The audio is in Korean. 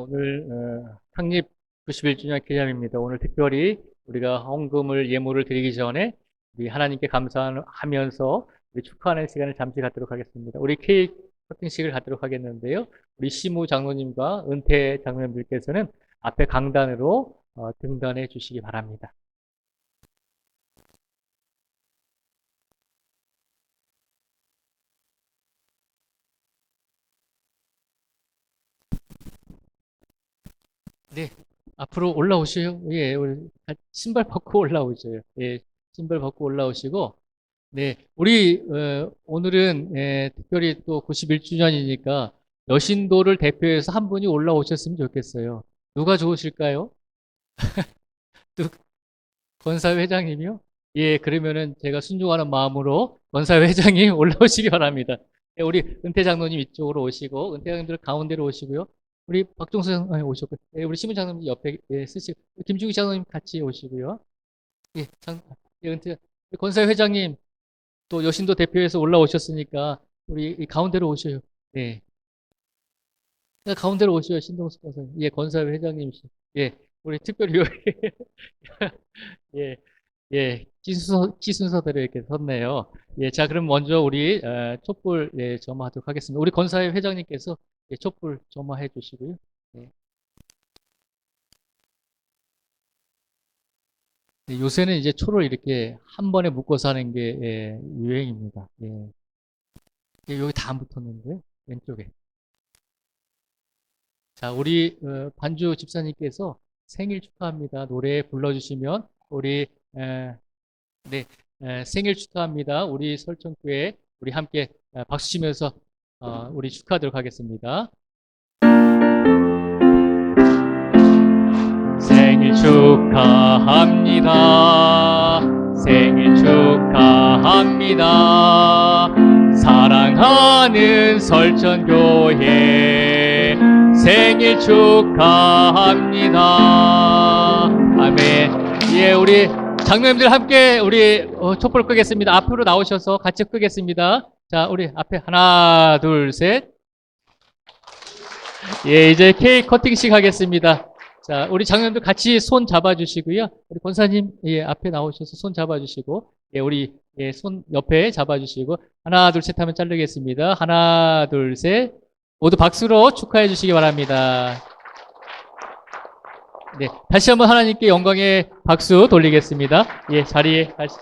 오늘 어, 창립 91주년 기념입니다. 오늘 특별히 우리가 헌금을 예물을 드리기 전에 우리 하나님께 감사하면서 우리 축하하는 시간을 잠시 갖도록 하겠습니다. 우리 케이크 커팅식을 갖도록 하겠는데요. 우리 시무 장로님과 은퇴 장로님들께서는 앞에 강단으로 어, 등단해 주시기 바랍니다. 네, 앞으로 올라오셔요. 예, 우리 신발 벗고 올라오셔요. 예, 신발 벗고 올라오시고, 네, 우리 어, 오늘은 예, 특별히 또 91주년이니까 여신도를 대표해서 한 분이 올라오셨으면 좋겠어요. 누가 좋으실까요? 누- 권사회 회장님이요? 예, 그러면은 제가 순종하는 마음으로 권사회 회장님 올라오시기 바랍니다. 예, 우리 은퇴 장로님 이쪽으로 오시고, 은퇴 장로님들 가운데로 오시고요. 우리 박종수 장로님 오셨고, 예, 우리 신문 장로님 옆에 예, 쓰시고, 김중희 장로님 같이 오시고요. 예, 장, 예, 은퇴, 권사회 회장님 또 여신도 대표해서 올라오셨으니까 우리 이 가운데로 오셔요. 네. 네, 가운데로 오셔요, 신동수 권사. 예, 권사회 회장님. 예, 우리 특별히 예, 예, 찌순서, 찌순서대로 이렇게 섰네요. 예, 자, 그럼 먼저 우리 어, 촛불 예, 점화하도록 하겠습니다. 우리 권사회 회장님께서 예, 촛불 점화해 주시고요. 예. 네, 요새는 이제 초를 이렇게 한 번에 묶어서 하는 게 예, 유행입니다. 예. 예, 여기 다 안 붙었는데요. 왼쪽에. 자, 우리 어, 반주 집사님께서 생일 축하합니다. 노래 불러주시면 우리 에, 네 에, 생일 축하합니다. 우리 설정교회 우리 함께 에, 박수 치면서 어, 우리 축하하도록 하겠습니다. 생일 축하합니다. 생일 축하합니다. 사랑하는 설전교회 생일 축하합니다. 아멘. 예, 우리 장로님들 함께 우리 어, 촛불 끄겠습니다. 앞으로 나오셔서 같이 끄겠습니다. 자, 우리 앞에 하나, 둘, 셋. 예, 이제 케이크 커팅식 하겠습니다. 자, 우리 장로님들 같이 손 잡아주시고요. 우리 권사님, 예, 앞에 나오셔서 손 잡아주시고, 예, 우리, 예, 손 옆에 잡아주시고, 하나, 둘, 셋 하면 자르겠습니다. 하나, 둘, 셋. 모두 박수로 축하해 주시기 바랍니다. 네, 다시 한번 하나님께 영광의 박수 돌리겠습니다. 예, 자리에 다시,